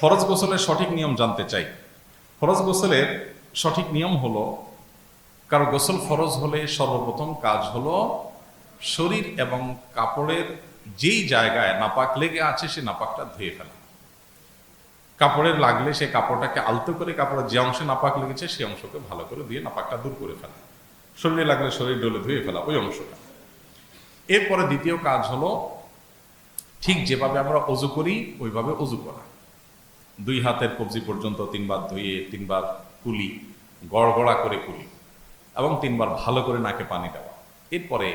ফরজ গোসলের সঠিক নিয়ম জানতে চাই। ফরজ গোসলের সঠিক নিয়ম হলো কারও গোসল ফরজ হলে সর্বপ্রথম কাজ হলো শরীর এবং কাপড়ের যেই জায়গায় নাপাক লেগে আছে সে নাপাকটা ধুয়ে ফেলা। কাপড়ের লাগলে সে কাপড়টাকে আলতো করে কাপড়ের যে অংশে নাপাক লেগেছে সেই অংশকে ভালো করে দিয়ে নাপাকটা দূর করে ফেলা। শরীরে লাগলে শরীর ডলে ধুয়ে ফেলা ওই অংশটা। এরপরে দ্বিতীয় কাজ হলো, ঠিক যেভাবে আমরা অজু করি, ওইভাবে অজু করা। দুই হাতের কবজি পর্যন্ত তিনবার ধুয়ে, তিনবার কুলি, গড়গড়া করে কুলি এবং তিনবার ভালো করে নাকে পানি দেওয়া। এরপরে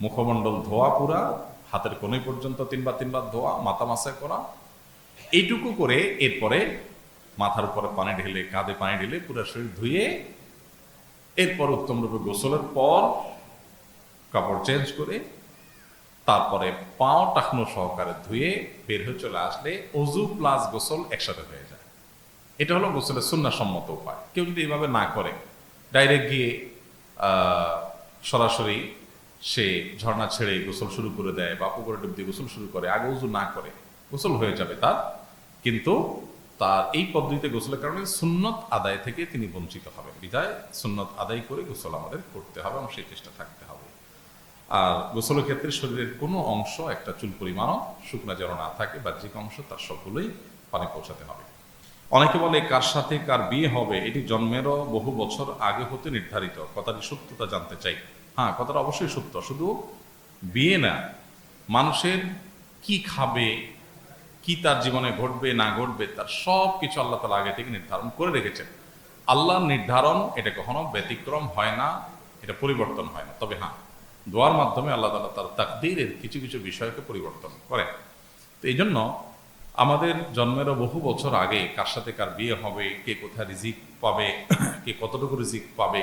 মুখমণ্ডল ধোয়া পুরা, হাতের কোণে পর্যন্ত তিনবার তিনবার ধোয়া, মাথা মাসায় করা। এইটুকু করে এরপরে মাথার উপরে পানি ঢেলে, কাঁধে পানি ঢেলে পুরো শরীর ধুয়ে, এরপর উত্তম রূপে গোসলের পর কাপড় চেঞ্জ করে তারপরে পাও টাকনো সহকারে ধুয়ে বের হয়ে চলে আসলে অজু প্লাস গোসল একসাথে হয়ে যায়। এটা হলো গোসলের সুন্নাসম্মত উপায়। কেউ যদি এইভাবে না করে ডাইরেক্ট গিয়ে সরাসরি সে ঝর্ণা ছেড়ে গোসল শুরু করে দেয় বা পুকুরে ডুব দিয়ে গোসল শুরু করে, আগে উজু না করে, গোসল হয়ে যাবে তার। কিন্তু তার এই পদ্ধতিতে গোসলের কারণে সুন্নত আদায় থেকে তিনি বঞ্চিত হবেন। বিধায় সুন্নত আদায় করে গোসল আমাদের করতে হবে এবং সেই চেষ্টা থাকতে হবে। আর গোসলের ক্ষেত্রে শরীরের কোনো অংশ, একটা চুল পরিমাণও শুকনা যেন না থাকে বাহ্যিক অংশ, তার সবগুলোই পানি পৌঁছাতে হবে। অনেকে বলে, কার সাথে কার বিয়ে হবে? এটি জন্মেরও বহু বছর আগে হতে নির্ধারিত। কথাটি সত্যতা জানতে চাই। হ্যাঁ কথাটা অবশ্যই সত্য। শুধু বিয়ে না, মানুষের কি খাবে, কি তার জীবনে ঘটবে, না ঘটবে, তার সব কিছু আল্লাহ তালা আগে থেকে নির্ধারণ করে রেখেছেন। আল্লাহর নির্ধারণ, এটা কখনো ব্যতিক্রম হয় না, এটা পরিবর্তন হয় না। তবে হ্যাঁ দোয়ার মাধ্যমে আল্লাহ তালা তার তাকদিরের কিছু কিছু বিষয়কে পরিবর্তন করেন। তো এই জন্য আমাদের জন্মেরও বহু বছর আগে কার সাথে কার বিয়ে হবে, কে কোথায় রিজিক পাবে, কে কতটুকু রিজিক পাবে,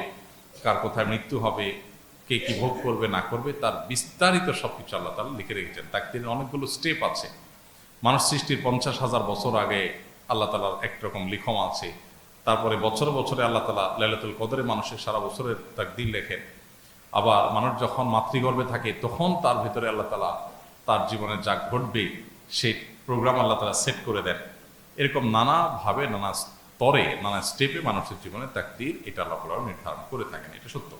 কার কোথায় মৃত্যু হবে, কে কী ভোগ করবে, না করবে, তার বিস্তারিত সব কিছু আল্লাহ তালা লিখে রেখেছেন। তাকদিরের অনেকগুলো স্টেপ আছে। মানুষ সৃষ্টির পঞ্চাশ হাজার বছর আগে আল্লাহ তালার একরকম লিখম আছে। তারপরে বছরে বছরে আল্লাহ তালা লাইলাতুল কদরে মানুষের সারা বছরের তাকদির লেখেন। আবার মানুষ যখন মাতৃগর্ভে থাকে, তখন তার ভিতরে আল্লাহ তালা তার জীবনে যা ঘটবে, সেই প্রোগ্রাম আল্লাহ তালা সেট করে দেন। এরকম নানাভাবে, নানা স্তরে, নানা স্টেপে মানুষের জীবনে তাকদির এটা আল্লাহ তালা নির্ধারণ করে থাকেন, এটা সত্য।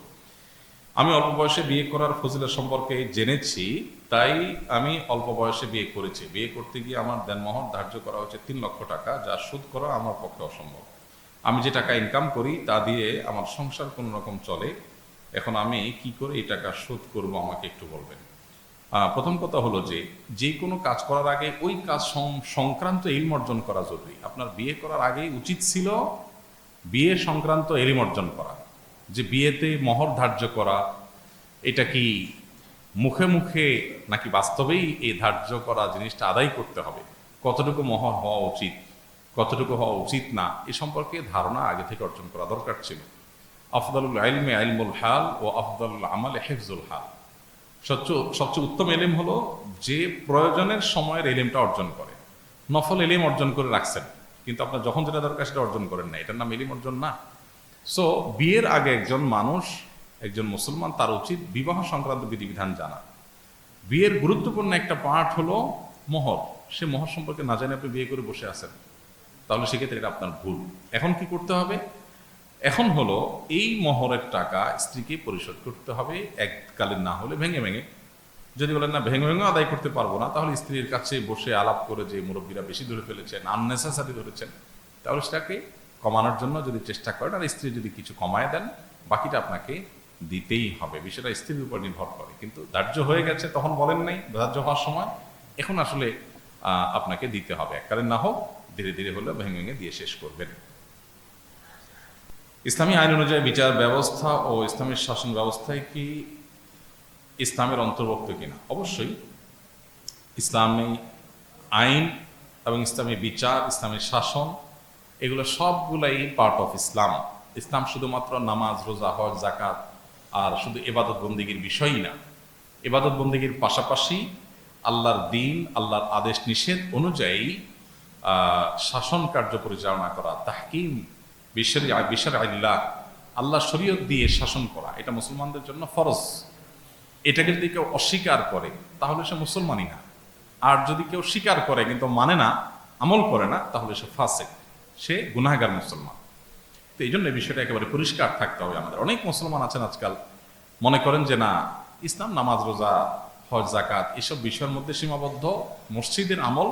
আমি অল্প বয়সে বিয়ে করার ফজিলত সম্পর্কে জেনেছি, তাই আমি অল্প বয়সে বিয়ে করেছি। বিয়ে করতে গিয়ে আমার দেনমোহর ধার্য করা হচ্ছে তিন লক্ষ টাকা, যা সুদ করা আমার পক্ষে অসম্ভব। আমি যে টাকা ইনকাম করি, তা দিয়ে আমার সংসার কোনো রকম চলে এখন আমি কি করে এই টাকা শোধ করব, আমাকে একটু বলবেন? প্রথম কথা হলো যে যে কোনো কাজ করার আগে ওই কাজ সংক্রান্ত ইলম অর্জন করা জরুরি। আপনার বিয়ে করার আগে উচিত ছিল বিয়ে সংক্রান্ত এলিম অর্জন করা। যে বিয়েতে মহর ধার্য করা, এটা কি মুখে মুখে নাকি বাস্তবেই এই ধার্য করা জিনিসটা আদায় করতে হবে? কতটুকু মহর হওয়া উচিত, কতটুকু হওয়া উচিত না, এ সম্পর্কে ধারণা আগে থেকে অর্জন করা দরকার ছিল। আফদালুল আইলমে আইলমুল হাল ও আফদালুল আমালে হেফজুল হাল। সবচেয়ে সবচেয়ে উত্তম এলিম হলো যে প্রয়োজনের সময়ের এলিমটা অর্জন করে। নফল এলিম অর্জন করে রাখছেন, কিন্তু আপনার যখন যেটা দরকার সেটা অর্জন করেন না, এটার নাম এলিম অর্জন না। সো, বিয়ের আগে একজন মানুষ, একজন মুসলমান, তার উচিত বিবাহ সংক্রান্ত বিধিবিধান জানা। বিয়ের গুরুত্বপূর্ণ একটা পার্ট হলো মোহর। সে মোহর সম্পর্কে না জানে আপনি বিয়ে করে বসে আছেন। তাহলে সেক্ষেত্রে এটা আপনার ভুল। এখন কি করতে হবে? এখন হলো, এই মহরের টাকা স্ত্রীকে পরিশোধ করতে হবে এককালীন না হলে ভেঙে ভেঙে। যদি বলেন না ভেঙে ভেঙে আদায় করতে পারব না, তাহলে স্ত্রীর কাছে বসে আলাপ করে যে মুরব্বীরা বেশি ধরে ফেলেছেন আননেসেসারি ধরেছেন, তাহলে সেটাকে কমানোর জন্য যদি চেষ্টা করেন, আর স্ত্রী যদি কিছু কমায় দেন, বাকিটা আপনাকে দিতেই হবে। বিষয়টা স্ত্রীর উপর নির্ভর করে। কিন্তু ধার্য হয়ে গেছে, তখন বলেন নাই, ধার্য হওয়ার সময় এখন আসলে আপনাকে দিতে হবে। এককালীন না হোক, ধীরে ধীরে হলে ভেঙে ভেঙে দিয়ে শেষ করবেন। ইসলামী আইন অনুযায়ী বিচার ব্যবস্থা ও ইসলামের শাসন ব্যবস্থায় কি ইসলামের অন্তর্ভুক্ত কিনা? অবশ্যই। ইসলামী আইন এবং ইসলামী বিচার ইসলামের শাসন, এগুলো সবগুলাই পার্ট অফ ইসলাম ইসলাম শুধুমাত্র নামাজ, রোজা, হজ জাকাত আর শুধু এবাদত বন্দিগির বিষয়ই না। এবাদত বন্দিগির পাশাপাশি আল্লাহর দিন, আল্লাহর আদেশ নিষেধ অনুযায়ী শাসন কার্য পরিচালনা করা, তাহকিম বিশ্বের বিশ্বের আল্লাহ আল্লাহ শরীয়ত দিয়ে শাসন করা, এটা মুসলমানদের জন্য ফরজ। এটাকে যদি কেউ অস্বীকার করে, তাহলে সে মুসলমানই না। আর যদি কেউ স্বীকার করে কিন্তু মানে না, আমল করে না, তাহলে সে ফাঁসে সে গুনাহগার মুসলমান। তো এই জন্য এই বিষয়টা একেবারে পরিষ্কার থাকতে হবে আমাদের। অনেক মুসলমান আছেন আজকাল। মনে করেন যে না, ইসলাম, নামাজ, রোজা, হজ জাকাত এসব বিষয়ের মধ্যে সীমাবদ্ধ। মসজিদের আমল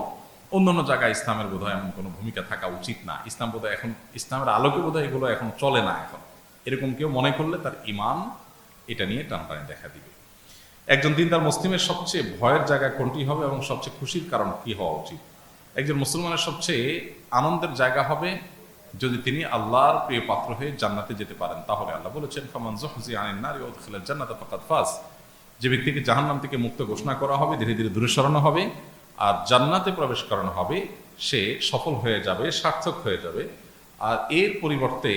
অন্যান্য জায়গায় ইসলামের বোধহয় এমন কোনো ভূমিকা থাকা উচিত না। ইসলাম বোধহয় এখন, ইসলামের আলোকে বোধহয় এগুলো এখন চলে না এখন। এরকম কেউ মনে করলে তার ইমান এটা নিয়ে টানটানি দেখা দিবে। একজন দিনদার মুসলিমের সবচেয়ে ভয়ের জায়গা কোনটি হবে এবং সবচেয়ে খুশির কারণ কি হওয়া উচিত? একজন মুসলমানের সবচেয়ে আনন্দের জায়গা হবে যদি তিনি আল্লাহর প্রিয় পাত্র হয়ে জান্নাতে যেতে পারেন। তাহলে আল্লাহ বলেছেন, ফামান জহজি আনিন নারী ওদখিলাল জান্নাত ফাজ। যে ব্যক্তিকে জাহান্নাম থেকে মুক্ত ঘোষণা করা হবে, ধীরে ধীরে দূরে সরানো হবে। আর জান্নাতে প্রবেশ করানো হবে, সে সফল হয়ে যাবে, সার্থক হয়ে যাবে। আর এর পরিবর্তে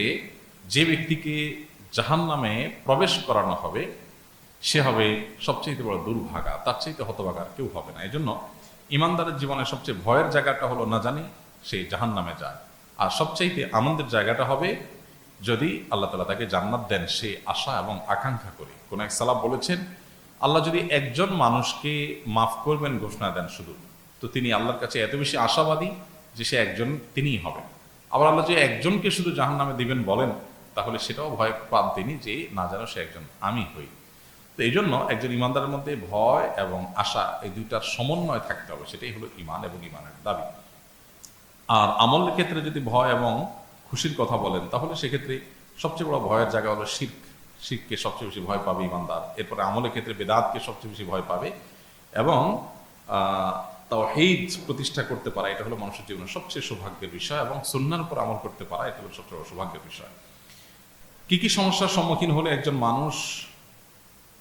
যে ব্যক্তিকে জাহান্নামে প্রবেশ করানো হবে, সে হবে সবচেয়ে বড় দুর্ভাগা, তার চাইতে হতভাগা কেউ হবে না। এই জন্য ইমানদারের জীবনের সবচেয়ে ভয়ের জায়গাটা হলো, না জানি সে জাহান নামে যায়। আর সবচাইতে আনন্দের জায়গাটা হবে, যদি আল্লাহ তালা তাকে জান্নাত দেন, সে আশা এবং আকাঙ্ক্ষা করে। কোন এক সালাব বলেছেন, আল্লাহ যদি একজন মানুষকে মাফ করবেন, ঘোষণা দেন শুধু। তো তিনি আল্লাহর কাছে এত বেশি আশাবাদী যে সে একজন তিনিই হবেন। আবার আল্লাহ যে একজনকে শুধু জাহান নামে দিবেন বলেন, তাহলে সেটাও ভয় পান তিনি যে, না যেন সে একজন আমি হই। তো এই জন্য একজন ইমানদারের মধ্যে ভয় এবং আশা, এই দুইটার সমন্বয় থাকতে হবে, সেটাই হলো ইমান এবং ইমানের দাবি। আর আমলের ক্ষেত্রে যদি ভয় এবং খুশির কথা বলেন, তাহলে সেক্ষেত্রে সবচেয়ে বড় ভয়ের জায়গা হলো শির্ক। শিরকে সবচেয়ে বেশি ভয় পাবে ইমানদার। এরপরে আমলের ক্ষেত্রে বেদাতকে সবচেয়ে বেশি ভয় পাবে এবং তাও হেজ প্রতিষ্ঠা করতে পারা, এটা হলো মানুষের জীবনের সবচেয়ে সৌভাগ্যের বিষয় এবং সুন্নার উপর আমল করতে পারা, এটা হলো সবচেয়ে সৌভাগ্যের বিষয়। কি কি সমস্যার সম্মুখীন হলে একজন মানুষ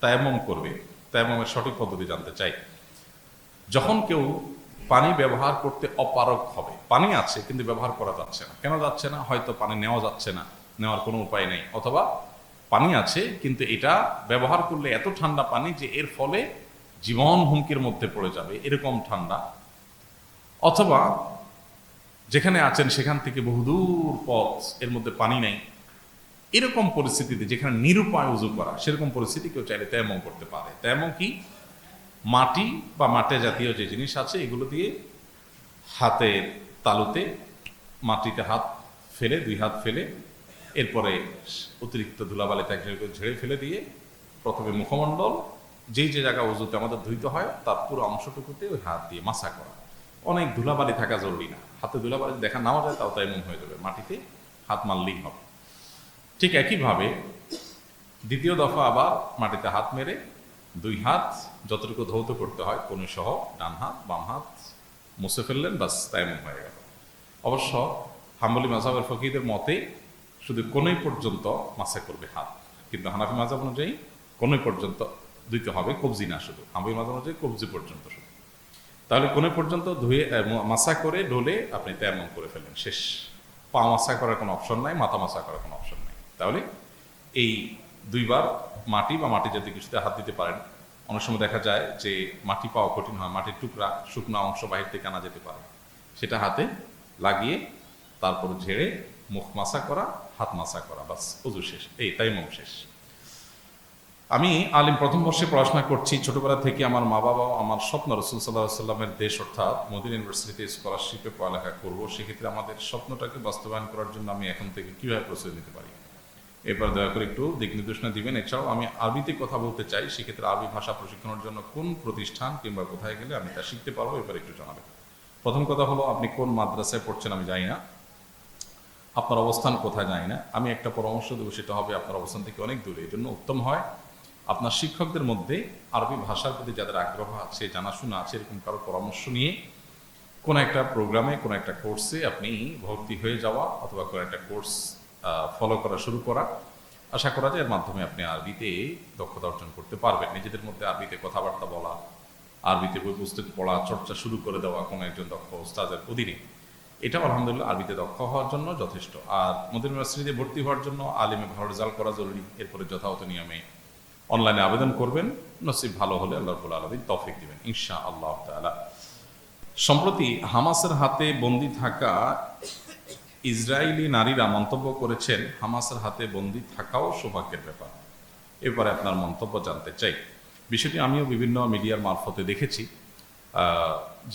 তায়ামম করবে? তায়ামমের সঠিক পদ্ধতি জানতে চাই। যখন কেউ পানি ব্যবহার করতে অপারক হবে, পানি আছে কিন্তু ব্যবহার করা যাচ্ছে না। কেন যাচ্ছে না? হয়তো পানি নেওয়া যাচ্ছে না, নেওয়ার কোনো উপায় নেই। অথবা পানি আছে কিন্তু এটা ব্যবহার করলে এত ঠান্ডা পানি যে এর ফলে জীবন হুমকির মধ্যে পড়ে যাবে, এরকম ঠান্ডা। অথবা যেখানে আছেন সেখান থেকে বহুদূর পথ, এর মধ্যে পানি নেই। এরকম পরিস্থিতিতে যেখানে নিরুপায় উজু করা, সেরকম পরিস্থিতি কেউ চাইলে তেমন করতে পারে। তেমন কি? মাটি বা মাটে জাতীয় যে জিনিস আছে, এগুলো দিয়ে হাতের তালুতে মাটিতে হাত ফেলে, দুই হাত ফেলে, এরপরে অতিরিক্ত ধুলাবালিতে ঝেড়ে ফেলে দিয়ে প্রথমে মুখমণ্ডল যেই যে জায়গা উজুতে আমাদের ধুইতে হয়, তার পুরো অংশটুকুতে ওই হাত দিয়ে মাসা করা। অনেক ধুলাবালি থাকা জরুরি না। হাতে ধুলাবালি দেখা নাও যায়, তাও তাই মন হয়ে যাবে। মাটিতে হাত মারলেই হবে। ঠিক একইভাবে দ্বিতীয় দফা আবার মাটিতে হাত মেরে দুই হাত যতটুকু ধৌত করতে হয় কোনো সহ ডান হাত, বাম হাত মুছে ফেললেন বাস তাই মন হয়ে গেল। অবশ্য হাম্বলি মাঝাবের ফকিদের মতে শুধু কোনোই পর্যন্ত মাসা করবে হাত। কিন্তু হানাফি মাঝাব অনুযায়ী কোনোই পর্যন্ত দিতে হবে, কবজি না শুধু। হাম্বলি মাঝাব অনুযায়ী কবজি পর্যন্ত শুধু। তাহলে কোনো পর্যন্ত ধুয়ে মাসা করে ঢোলে আপনি তেমন করে ফেলেন শেষ। পা মাসা করার কোনো অপশন নাই, মাথা মাসা করার কোনো অপশন নাই। তাহলে এই দুইবার মাটি বা মাটি জাতীয় কিছুতে হাত দিতে পারেন। অনেক সময় দেখা যায় যে মাটি পাওয়া কঠিন হয়, মাটির টুকরা শুকনো অংশ বাহির থেকে আনা যেতে পারে। সেটা হাতে লাগিয়ে তারপর ঝেড়ে মুখ মাসা করা, হাত মাসা করা, বাস উজু শেষ। এই তাই মুখ শেষ। আমি আলিম প্রথম বর্ষে পড়াশোনা করছি। ছোটবেলা থেকে আমার মা বাবা আমার স্বপ্ন রসুল সাল্লাহ সাল্লামের দেশ অর্থাৎ মোদিন ইউনিভার্সিটিতে স্কলারশিপে পড়ালেখা করব। সেক্ষেত্রে আমাদের স্বপ্নটাকে বাস্তবায়ন করার জন্য আমি এখন থেকে কীভাবে প্রস্তুতি নিতে পারি? এরপর দয়া করে একটু দিক নির্দেশনা দিবেন। এছাড়াও আমি আরবিতে কথা বলতে চাই। সেক্ষেত্রে আরবি ভাষা প্রশিক্ষণের জন্য কোন প্রতিষ্ঠান কিংবা কোথায় গেলে আমি তা শিখতে পারব? এবার একটু জানাবেন। প্রথম কথা হলো, আপনি কোন মাদ্রাসায় পড়ছেন আমি জানি না। আপনার অবস্থান কোথায় জানি না। আমি একটা পরামর্শ দেবো, সেটা হবে আপনার অবস্থান থেকে অনেক দূরে। এই জন্য উত্তম হয়। আপনার শিক্ষকদের মধ্যে আরবি ভাষার প্রতি যাদের আগ্রহ আছে, জানাশোনা আছে, এরকম কারও পরামর্শ নিয়ে কোনো একটা প্রোগ্রামে, কোনো একটা কোর্সে আপনি ভর্তি হয়ে যাওয়া অথবা কোনো একটা কোর্স ফলো করা শুরু করা, আশা করা যায় এর মাধ্যমে আপনি আরবিতে দক্ষতা অর্জন করতে পারবেন। নিজেদের মধ্যে আরবিতে কথাবার্তা বলা, আরবিতে বই পুস্তক পড়া, চর্চা শুরু করে দেওয়া কোনো একজন দক্ষ ওস্তাদের অধীনে। এটাও আলহামদুলিল্লাহ আরবিতে দক্ষ হওয়ার জন্য যথেষ্ট। আর মদিন ইউনিভার্সিটিতে ভর্তি হওয়ার জন্য আলিমে ভালো রেজাল্ট করা জরুরি। এরপরে যথাযথ নিয়মে অনলাইনে আবেদন করবেন। নসিব ভালো হলে আল্লাহ রবুল আলমিন তফিক দিবেন ইনশা আল্লাহ তালা সম্প্রতি হামাসের হাতে বন্দি থাকা ইসরায়েলি নারীরা মন্তব্য করেছেন, হামাসের হাতে বন্দি থাকাও সৌভাগ্যের ব্যাপার। এরপরে আপনার মন্তব্য জানতে চাই। বিষয়টি আমিও বিভিন্ন মিডিয়ার মারফতে দেখেছি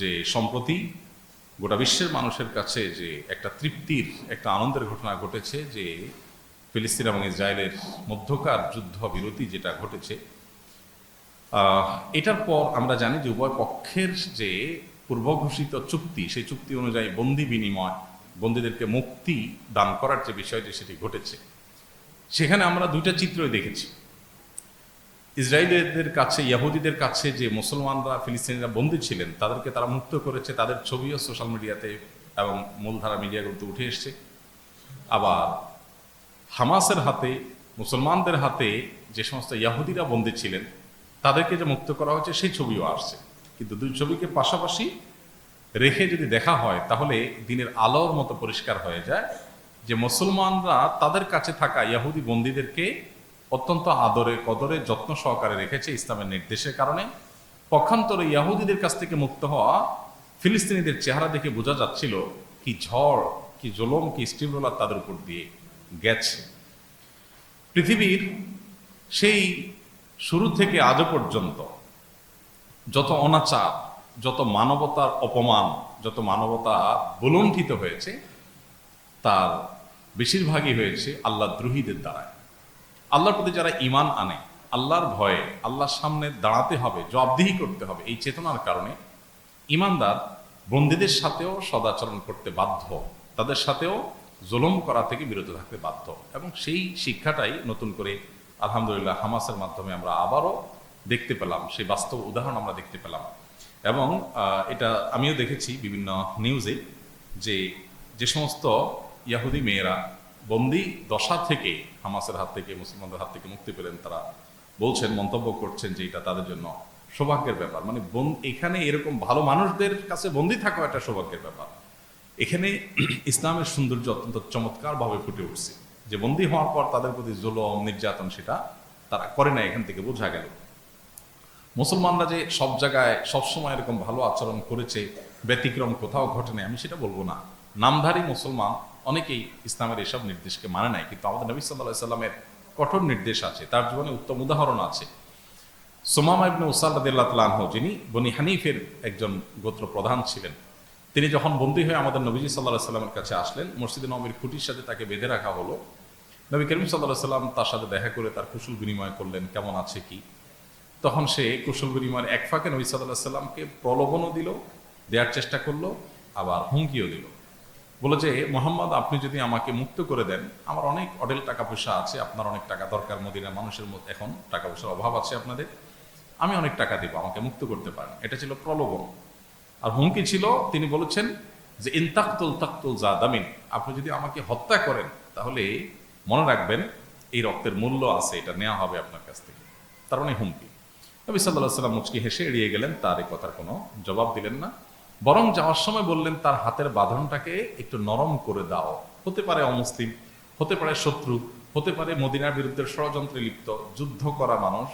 যে সম্প্রতি গোটা বিশ্বের মানুষের কাছে যে একটা তৃপ্তির, একটা আনন্দের ঘটনা ঘটেছে যে ফিলিস্তিন এবং ইসরায়েলের মধ্যকার যুদ্ধ বিরতি যেটা ঘটেছে এটার পর আমরা জানি যে উভয় পক্ষের যে পূর্বঘোষিত চুক্তি, সেই চুক্তি অনুযায়ী বন্দি বিনিময়, বন্দীদেরকে মুক্তি দান করার যে বিষয়টি সেটি ঘটেছে। সেখানে আমরা দুইটা চিত্রই দেখেছি। ইসরায়েলিদের কাছে ইয়াহুদিদের কাছে যে মুসলমানরা, ফিলিস্তিনিরা বন্দী ছিলেন, তাদেরকে তারা মুক্ত করেছে, তাদের ছবিও সোশ্যাল মিডিয়াতে এবং মূলধারা মিডিয়াগুলোতে উঠে এসছে। আবার হামাসের হাতে, মুসলমানদের হাতে যে সমস্ত ইয়াহুদিরা বন্দী ছিলেন, তাদেরকে যে মুক্ত করা হয়েছে, সেই ছবিও আসছে। কিন্তু দুই ছবিকে পাশাপাশি রেখে যদি দেখা হয়, তাহলে দিনের আলোর মতো পরিষ্কার হয়ে যায় যে মুসলমানরা তাদের কাছে থাকা ইয়াহুদি বন্দীদেরকে অত্যন্ত আদরে কদরে যত্ন সহকারে রেখেছে ইসলামের নির্দেশের কারণে। পক্ষান্তরে ইয়াহুদিদের কাছ থেকে মুক্ত হওয়া ফিলিস্তিনিদের চেহারা দেখে বোঝা যাচ্ছিল কি ঝড়, কি জলম, কি স্টিমরোলার তাদের উপর দিয়ে। গেছে। পৃথিবীর সেই শুরু থেকে আজও পর্যন্ত যত অনাচার, যত মানবতার অপমান, যত মানবতা বুলণ্ঠিত হয়েছে, তার বেশিরভাগই হয়েছে আল্লাহ দ্রোহীদের দ্বারায়। আল্লাহর প্রতি যারা ইমান আনে, আল্লাহর ভয়ে আল্লাহর সামনে দাঁড়াতে হবে, জবাবদিহি করতে হবে এই চেতনার কারণে ইমানদার বন্দীদের সাথেও সদাচরণ করতে বাধ্য, তাদের সাথেও জুলুম করা থেকে বিরত থাকতে বাধ্য। এবং সেই শিক্ষাটাই নতুন করে আলহামদুলিল্লাহ হামাসের মাধ্যমে আমরা আবারও দেখতে পেলাম, সেই বাস্তব উদাহরণ আমরা দেখতে পেলাম। এবং এটা আমিও দেখেছি বিভিন্ন নিউজে যে যে সমস্ত ইয়াহুদি মেয়েরা বন্দি দশা থেকে, হামাসের হাত থেকে, মুসলমানদের হাত থেকে মুক্তি পেলেন, তারা বলছেন, মন্তব্য করছেন যে এটা তাদের জন্য সৌভাগ্যের ব্যাপার। মানে এখানে এরকম ভালো মানুষদের কাছে বন্দি থাকা একটা সৌভাগ্যের ব্যাপার। এখানে ইসলামের সৌন্দর্য অত্যন্ত চমৎকারভাবে ফুটে উঠছে। যে বন্দি হওয়ার পর তাদের প্রতি জুলম, নির্যাতন সেটা তারা করে না এখান থেকে বোঝা গেল। মুসলমানরা যে সব জায়গায় সবসময় এরকম ভালো আচরণ করেছে, ব্যতিক্রম কোথাও ঘটেনি আমি সেটা বলব না। নামধারী মুসলমান অনেকেই ইসলামের এসব নির্দেশকে মানে নাই, কিন্তু আমাদের নবী সাল্লাহ সাল্লামের কঠোর নির্দেশ আছে, তার জীবনে উত্তম উদাহরণ আছে। সোমামা ইবনে উসাল রাদিল্লাহ তালাহ যিনি বনি হানিফের একজন গোত্র প্রধান ছিলেন তিনি যখন বন্দী হয়ে আমাদের নবীজি সাল্লাহ সাল্লামের কাছে আসলেন, মসজিদে নবীর খুঁটির সাথে তাকে বেঁধে রাখা হলো। নবী করিম সাল্লাহ সাল্লাম তার সাথে দেখা করে তার কুশল বিনিময় করলেন, কেমন আছে কি? তখন সে কুশল বিনিময়ের এক ফাঁকে নবী সাল্লাহ সাল্লামকে প্রলোভনও দিল দেওয়ার চেষ্টা করল, আবার হুমকিও দিল। বলে যে, মোহাম্মদ, আপনি যদি আমাকে মুক্ত করে দেন, আমার অনেক অডেল টাকা পয়সা আছে, আপনার অনেক টাকা দরকার মদিনা মানুষের মধ্যে এখন টাকা পয়সার অভাব আছে আপনাদের, আমি অনেক টাকা দিব, আমাকে মুক্ত করতে পারেন। এটা ছিল প্রলোভন। আর হুমকি ছিল, তিনি বলেছেন যে ইনতাক্তুল তাক্তুল জাদামিন। আপনি যদি আমাকে হত্যা করেন, তাহলে মনে রাখবেন, এই রক্তের মূল্য আছে, এটা নেওয়া হবে আপনার কাছ থেকে। তার মানে হুমকি। নবী সাল্লাহ সাল্লাম মুচকি হেসে এড়িয়ে গেলেন, তার এই কথার কোনো জবাব দিলেন না। বরং যাওয়ার সময় বললেন, তার হাতের বাঁধনটাকে একটু নরম করে দাও। হতে পারে অমুসলিম, হতে পারে শত্রু, হতে পারে মদিনার বিরুদ্ধে ষড়যন্ত্রে লিপ্ত, যুদ্ধ করা মানুষ।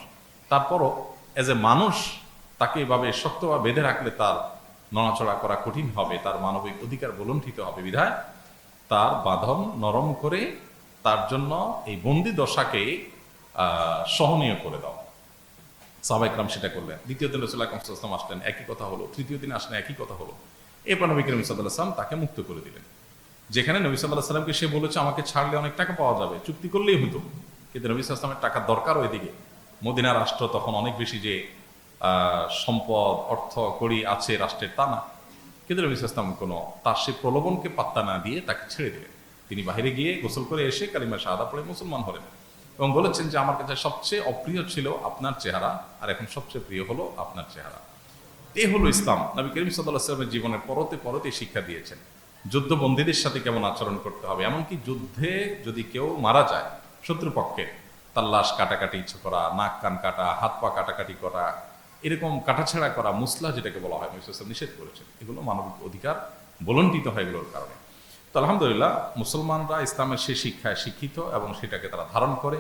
তারপরও এজ এ মানুষ তাকে এভাবে শক্তভাবে বেঁধে রাখলে তার নড়াচড়া করা কঠিন হবে, তার মানবিক অধিকার বলণ্ঠিত হবে, বিধায় তার বাঁধন নরম করে তার জন্য এই বন্দি দশাকে সহনীয় করে দাও। সাহাবাইকরাম সেটা করলেন। দ্বিতীয় দিন রসুল্লাহ কামসাল্লাম আসলেন, একই কথা হলো। তৃতীয় দিন আসলেন, একই কথা হলো। এরপর নবী করিম সাল্লাহ সাল্লাম তাকে মুক্ত করে দিলেন। যেখানে নবী সাল্লাহ সাল্লামকে সে বলেছে, আমাকে ছাড়লে অনেক টাকা পাওয়া যাবে, চুক্তি করলেই হতো। কিন্তু নবী সাল্লামের টাকার দরকার ওইদিকে। মদিনা রাষ্ট্র তখন অনেক বেশি যে সম্পদ, অর্থ, কড়ি আছে রাষ্ট্রের তা না। কিন্তু নবী সাল্লাম কোনো তার সে প্রলোভনকে পাত্তা না দিয়ে তাকে ছেড়ে দিলেন। তিনি বাইরে গিয়ে গোসল করে এসে কালিমা শাহাদা পড়ে মুসলমান হলেন এবং বলেছেন যে, আমার কাছে সবচেয়ে অপ্রিয় ছিল আপনার চেহারা আর এখন সবচেয়ে প্রিয় হলো আপনার চেহারা। এই হলো ইসলাম। নবী করিম সাল্লামের জীবনের পরতে পরতে শিক্ষা দিয়েছেন। যুদ্ধবন্দীদের সাথে কেমন আচরণ করতে হবে? এমনকি যুদ্ধে যদি কেউ মারা যায় শত্রুপক্ষে তার লাশ কাটাকাটি ইচ্ছে করা, নাক কান কাটা, হাত পা কাটাকাটি করা এরকম কাটাছেড়া করা মুসলা যেটাকে বলা হয় ওয়াসাল্লাম নিষেধ করেছেন। এগুলো মানবিক অধিকার বলণ্ঠিত হয় এগুলোর কারণে। তো আলহামদুলিল্লাহ, মুসলমানরা ইসলামের সেই শিক্ষায় শিক্ষিত এবং সেটাকে তারা ধারণ করে।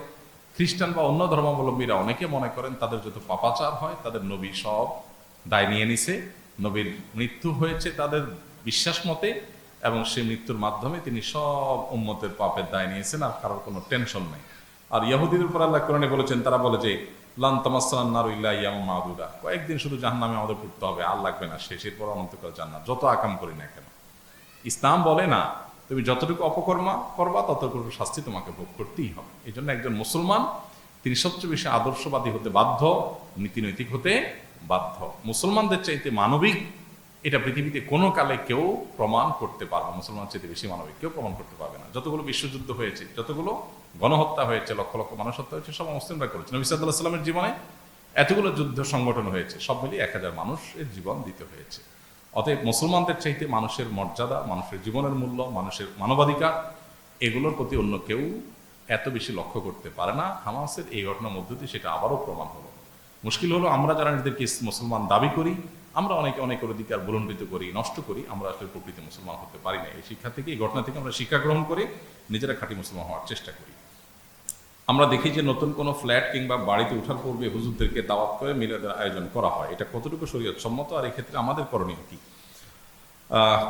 খ্রিস্টান বা অন্য ধর্মাবলম্বীরা অনেকে মনে করেন তাদের যত পাপাচার হয়, তাদের নবী সব দায় নিয়ে নিছে। নবীর মৃত্যু হয়েছে তাদের বিশ্বাস মতে এবং সেই মৃত্যুর মাধ্যমে তিনি সব উম্মতের পাপের দায় নিয়েছেন, আর কারোর কোনো টেনশন নেই। আর ইয়াহুদিদের উপর আল্লাহ কোরআনে বলেছেন, তারা বলে যে কয়েকদিন শুধু জাহান্নামে আমাদের পড়তে হবে, আর লাগবে না শেষের পর অনন্তকাল জান্নাত। যত আকাম করি না কেন। ইসলাম বলে না, তুমি যতটুকু অপকর্মা করবা, ততটুকু শাস্তি তোমাকে ভোগ করতেই হবে। এই জন্য একজন মুসলমান, তিনি সবচেয়ে বেশি আদর্শবাদী হতে বাধ্য, নীতিনৈতিক হতে বাধ্য। মুসলমানদের চাইতে মানবিক এটা পৃথিবীতে কোনো কালে কেউ প্রমাণ করতে পারবে মুসলমান চেয়ে বেশি মানবিক কেউ প্রমাণ করতে পারবে না। যতগুলো বিশ্বযুদ্ধ হয়েছে, যতগুলো গণহত্যা হয়েছে, লক্ষ লক্ষ মানুষ হত্যা হয়েছে, সব মুসলিমরা করেছে। নবী সাল্লাহ সাল্লামের জীবনে এতগুলো যুদ্ধ সংগঠন হয়েছে, সব মিলিয়ে এক হাজার মানুষের জীবন দিতে হয়েছে। অতএব মুসলমানদের চাইতে মানুষের মর্যাদা, মানুষের জীবনের মূল্য, মানুষের মানবাধিকার, এগুলোর প্রতি অন্য কেউ এত বেশি লক্ষ্য করতে পারে না। হামাসের এই ঘটনার মধ্য দিয়ে সেটা আবারও প্রমাণ হলো। মুশকিল হলো আমরা যারা নিজেদেরকে মুসলমান দাবি করি আমরা অনেকে অনেকের অধিকার বুলণ্ডিত করি, নষ্ট করি, আমরা আসলে প্রকৃতি মুসলমান হতে পারি না। এই শিক্ষা থেকে, এই ঘটনা থেকে আমরা শিক্ষা গ্রহণ করে নিজেরা খাঁটি মুসলমান হওয়ার চেষ্টা করি। আমরা দেখি যে নতুন কোনো ফ্ল্যাট কিংবা বাড়িতে ওঠার পূর্বে হুজুরদেরকে দাওয়াত করে মিলাদের আয়োজন করা হয়। এটা কতটুকু শরীয়ত সম্মত আর এক্ষেত্রে আমাদের করণীয় কি?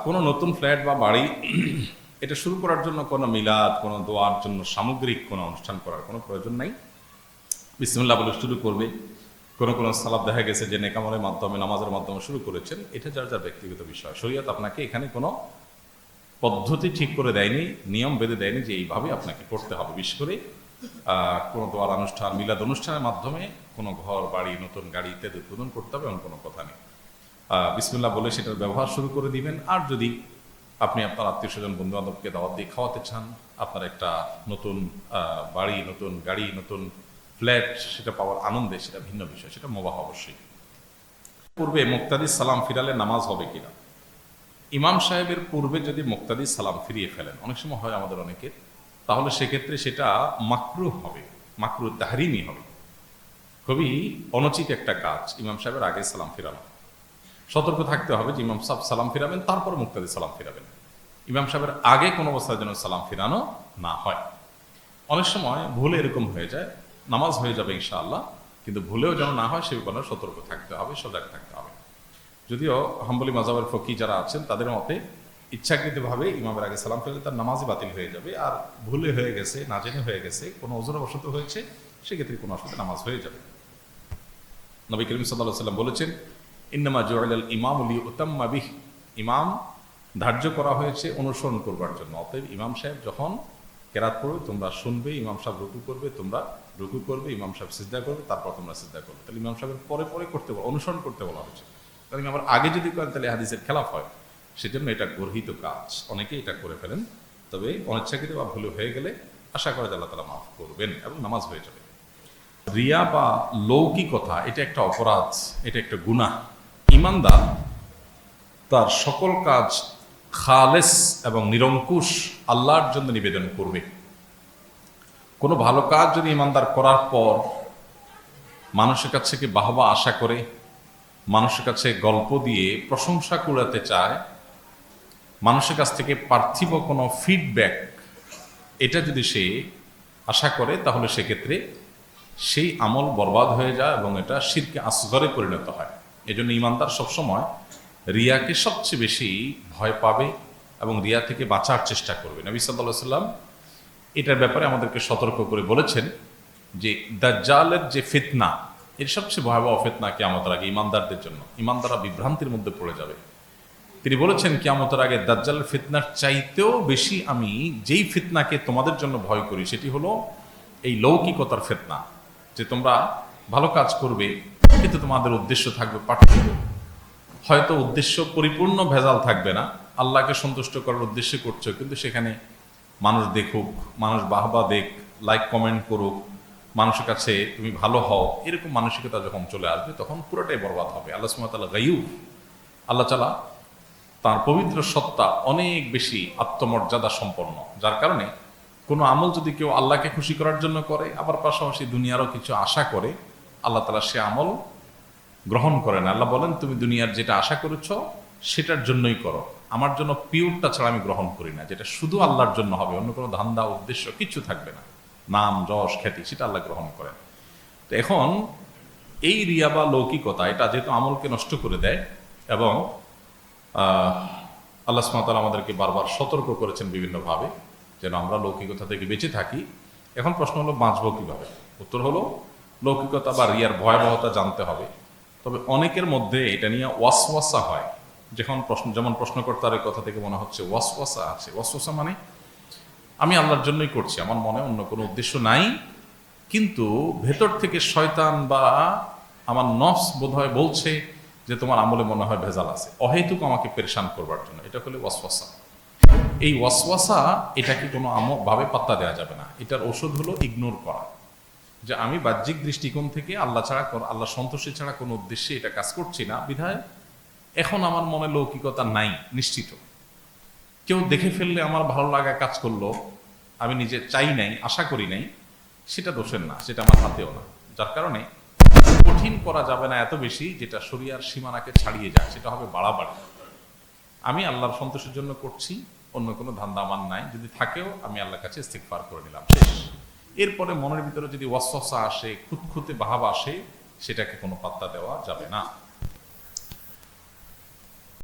কোনো নতুন ফ্ল্যাট বা বাড়ি এটা শুরু করার জন্য কোনো মিলাদ, কোনো দোয়ার জন্য সামগ্রিক কোনো অনুষ্ঠান করার কোনো প্রয়োজন নাই। বিসমুল্লাহ বলে শুরু করবে। কোনো কোনো সালাদ দেখা গেছে যে নেকামলের মাধ্যমে নামাজের মাধ্যমে শুরু করেছেন এটা যার যার ব্যক্তিগত বিষয়। শরীয়ত আপনাকে এখানে কোনো পদ্ধতি ঠিক করে দেয়নি নিয়ম বেঁধে দেয়নি যে এইভাবে আপনাকে করতে হবে। বিশেষ করে কোনো দোয়ার অনুষ্ঠান মিলাদ অনুষ্ঠানের মাধ্যমে কোনো ঘর বাড়ি নতুন গাড়ি ইত্যাদি উদ্বোধন করতে হবে এমন কোনো কথা নেই। আহ, বিসমিল্লাহ বলে সেটার ব্যবহার শুরু করে দিবেন। আর যদি আপনি আপনার আত্মীয় স্বজন বন্ধু বান্ধবকে দাওয়াত দিয়ে খাওয়াতে চান আপনার একটা নতুন বাড়ি নতুন গাড়ি নতুন ফ্ল্যাট, সেটা পাওয়ার আনন্দে সেটা ভিন্ন বিষয়, সেটা মোবাহ অবশ্যই। পূর্বে মুক্তাদি সালাম ফিরালে নামাজ হবে কিনা? ইমাম সাহেবের পূর্বে যদি মুক্তাদি সালাম ফিরিয়ে ফেলেন, অনেক সময় হয় আমাদের অনেকের তাহলে সেক্ষেত্রে সেটা মাকরু হবে, মাকরু তাহরিমি হবে। খুবই অনুচিত একটা কাজ ইমাম সাহেবের আগে সালাম ফিরানো। সতর্ক থাকতে হবে যে ইমাম সাহেব সালাম ফিরাবেন, তারপর মুক্তাদি সালাম ফিরাবেন। ইমাম সাহেবের আগে কোনো অবস্থায় যেন সালাম ফিরানো না হয়। অনেক সময় ভুলে এরকম হয়ে যায় নামাজ হয়ে যাবে ইনশাআল্লাহ, কিন্তু ভুলেও যেন না হয় সে ব্যাপারে সতর্ক থাকতে হবে, সজাগ থাকতে হবে। যদিও হাম্বলি মাজাবের ফকি যারা আছেন, তাদের মতে ইচ্ছাকৃতভাবে ইমামের আগে সালাম ফেলে তার নামাজই বাতিল হয়ে যাবে, আর ভুলে হয়ে গেছে, না জেনে হয়ে গেছে, কোনো ওজোর অবসত হয়েছে, সেক্ষেত্রে কোনো অসুবিধা নামাজ হয়ে যাবে। নবী করিম সাল্লাহ সাল্লাম বলেছেন, ইন্নামা জোয়াল ইমাম উলি উত্তাম্মা বিহ। ইমাম ধার্য করা হয়েছে অনুসরণ করবার জন্য। অতএব ইমাম সাহেব যখন কেরাত পড়বে, তোমরা শুনবে, ইমাম সাহেব রুকু করবে, তোমরা রুকু করবে, ইমাম সাহেব সিদ্ধা করবে, তারপর তোমরা সিদ্ধা করবে। তাহলে ইমাম সাহেবের পরে পরে করতে বলা অনুসরণ করতে বলা হয়েছে। তাহলে আমার আগে যদি করেন, তাহলে হাদিসের খেলাফ হয়। সেজন্য এটা গর্হিত কাজ। অনেকেই এটা করে ফেলেন। তবে অনিচ্ছাকৃত বা ভুল হয়ে গেলে আশা করা আল্লাহ তালা মাফ করবেন এবং নামাজ হয়ে যাবে। রিয়া বা লৌকিকতা, এটা একটা অপরাধ, এটা একটা গুনাহ। ইমানদার তার সকল কাজ খালেস এবং নিরঙ্কুশ আল্লাহর জন্য নিবেদন করবে। কোনো ভালো কাজ যদি ইমানদার করার পর মানুষের কাছ থেকে বাহবা আশা করে, মানুষের কাছে গল্প দিয়ে প্রশংসা কুড়াতে চায়, মানুষের কাছ থেকে পার্থিব কোনো ফিডব্যাক এটা যদি সে আশা করে, তাহলে সেক্ষেত্রে সেই আমল বরবাদ হয়ে যায় এবং এটা শিরকে আসগরে পরিণত হয়। এজন্য ইমানদার সবসময় রিয়াকে সবচেয়ে বেশি ভয় পাবে এবং রিয়া থেকে বাঁচার চেষ্টা করবে। নবী সাল্লাহ সাল্লাম এটার ব্যাপারে আমাদেরকে সতর্ক করে বলেছেন যে দাজ্জালের যে ফিতনা, এর সবচেয়ে ভয়াবহ ফিতনা কেয়ামতের আগে ইমানদারদের জন্য, ইমানদাররা বিভ্রান্তির মধ্যে পড়ে যাবে। তিনি বলেছেন, কেয়ামতের আগে দাজ্জালের ফিতনার চাইতেও বেশি আমি যেই ফিতনাকে তোমাদের জন্য ভয় করি, সেটি হলো এই লৌকিকতার ফেতনা, যে তোমরা ভালো কাজ করবে কিন্তু তোমাদের উদ্দেশ্য থাকবে পার্থক্য। হয়তো উদ্দেশ্য পরিপূর্ণ ভেজাল থাকবে না, আল্লাহকে সন্তুষ্ট করার উদ্দেশ্যে করছ, কিন্তু সেখানে মানুষ দেখুক, মানুষ বাহবা দেখ লাইক কমেন্ট করুক, মানুষের কাছে তুমি ভালো হও, এরকম মানসিকতা যখন চলে আসবে, তখন পুরোটাই বরবাদ হবে। আল্লাহ সুমতাল্লাহ গাইউ আল্লাহ চালা তার পবিত্র সত্তা অনেক বেশি আত্মমর্যাদা সম্পন্ন, যার কারণে কোনো আমল যদি কেউ আল্লাহকে খুশি করার জন্য করে, আবার পাশাপাশি দুনিয়ারও কিছু আশা করে, আল্লাহ তালা সে আমল গ্রহণ করেন আল্লাহ বলেন, তুমি দুনিয়ার যেটা আশা করেছ, সেটার জন্যই করো। আমার জন্য পিওরটা ছাড়া আমি গ্রহণ করি না, যেটা শুধু আল্লাহর জন্য হবে, অন্য কোনো ধান্দা, উদ্দেশ্য কিছু থাকবে না। নাম, যশ, খ্যাতি, সেটা আল্লাহ গ্রহণ করেন। তো এখন এই রিয়া বা লৌকিকতা, এটা যেহেতু আমলকে নষ্ট করে দেয় এবং আল্লাহ সুমাতাল আমাদেরকে বারবার সতর্ক করেছেন বিভিন্নভাবে, যেন আমরা লৌকিকতা থেকে বেঁচে থাকি। এখন প্রশ্ন হলো, বাঁচবো কীভাবে? উত্তর হলো, লৌকিকতা বা রিয়ার ভয়াবহতা জানতে হবে। তবে অনেকের মধ্যে এটা নিয়ে ওয়াসওয়াসা হয়। যখন প্রশ্ন, যেমন প্রশ্নকর্তার কথা থেকে মনে হচ্ছে ওয়াসওয়াসা আছে। ওয়াসওয়াসা মানে আমি আল্লাহর জন্যই করছি, আমার মনে অন্য কোনো উদ্দেশ্য নাই, কিন্তু ভেতর থেকে শয়তান বা আমার নফস বোধহয় বলছে যে তোমার আমলে মনে হয় ভেজাল আছে। অহেতুক আমাকে পেরেশান করবার জন্য। এটা হলে ওয়াসওয়াসা। এই ওয়াসওয়াসা, এটাকে কোনো ভাবে পাত্তা দেওয়া যাবে না। এটার ওষুধ হলো ইগনোর করা। যে আমি বাহ্যিক দৃষ্টিকোণ থেকে আল্লাহ ছাড়া আল্লাহ সন্তোষী ছাড়া কোনো উদ্দেশ্যে এটা কাজ করছি না। বিধায় এখন আমার মনে লৌকিকতা নাই, নিশ্চিত। কেউ দেখে ফেললে আমার ভালো লাগা কাজ করল, আমি নিজে চাই নাই, আশা করি নাই, সেটা দোষের না, সেটা আমার হাতেও না। যার কারণে কঠিন করা যাবে না এত বেশি যেটা শরিয়ার সীমানাকে ছাড়িয়ে যায়, সেটা হবে বাড়াবাড়ি। আমি আল্লাহর সন্তোষের জন্য করছি, অন্য কোনো ধান্দা আমার নাই, যদি থাকেও আমি আল্লাহর কাছে ইস্তেকফার করে নিলাম, শেষ। এরপরে মনের ভিতরে যদি ওয়াসওয়াসা আসে, খুঁতখুঁতে ভাব আসে, সেটাকে কোনো পাত্তা দেওয়া যাবে না।